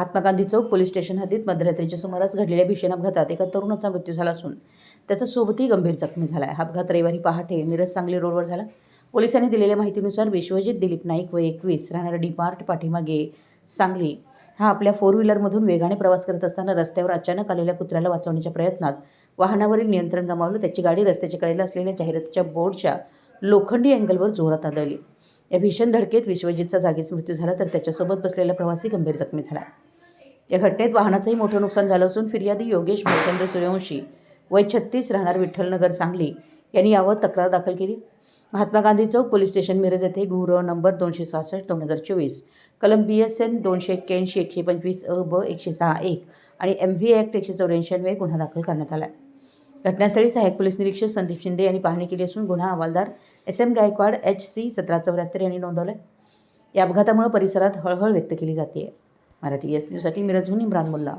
Mahatma Gandhi Chowk police station हद्दीत मध्यरात्रीच्या सुमारास घडलेल्या भीषण अपघातात एका तरुणाचा मृत्यू झाला असून त्याचा सोबतही गंभीर जखमी झाला आहे हा अपघात रविवारी पहाटे मिरज सांगली रोडवर झाला. पोलिसांनी दिलेल्या माहितीनुसार विश्वजित दिलीप नाईक व एकवीस राहणारा डिपार्ट पाठीमागे सांगली हा आपल्या फोर व्हीलरमधून वेगाने प्रवास करत असताना रस्त्यावर अचानक आलेल्या कुत्र्याला वाचवण्याच्या प्रयत्नात वाहनावरील नियंत्रण गमावलं. त्याची गाडी रस्त्याच्या कडेला असलेल्या जाहिरातीच्या बोर्डच्या लोखंडी अँगलवर जोरात आदळली. या भीषण धडकेत विश्वजितचा जागीच मृत्यू झाला तर त्याच्यासोबत बसलेला प्रवासी गंभीर जखमी झाला. या घटनेत वाहनाचंही मोठं नुकसान झालं असून फिर्यादी योगेश भालचंद्र सूर्यवंशी वय छत्तीस राहणार विठ्ठलनगर सांगली यांनी यावर तक्रार दाखल केली. महात्मा गांधी चौक पोलीस स्टेशन मिरज येथे गुर नंबर दोनशे सहासष्ट दोन हजार चोवीस कलम बी एस एन दोनशे एक्क्याऐंशी एकशे पंचवीस अ ब एकशे सहा एक आणि एम व्ही ॲक्ट एकशे चौऱ्याऐंशी अन्वये गुन्हा दाखल करण्यात आला आहे घटनास्थळी सहाय्यक पोलीस निरीक्षक संदीप शिंदे यांनी पाहणी केली असून गुन्हा हवालदार S M Gaikwad H C सतरा चौऱ्याहत्तर यांनी नोंदवला आहे या अपघातामुळे परिसरात हळहळ व्यक्त केली जाते मराठी एस न्यूजसाठी मिरजहून इम्रान मुल्ला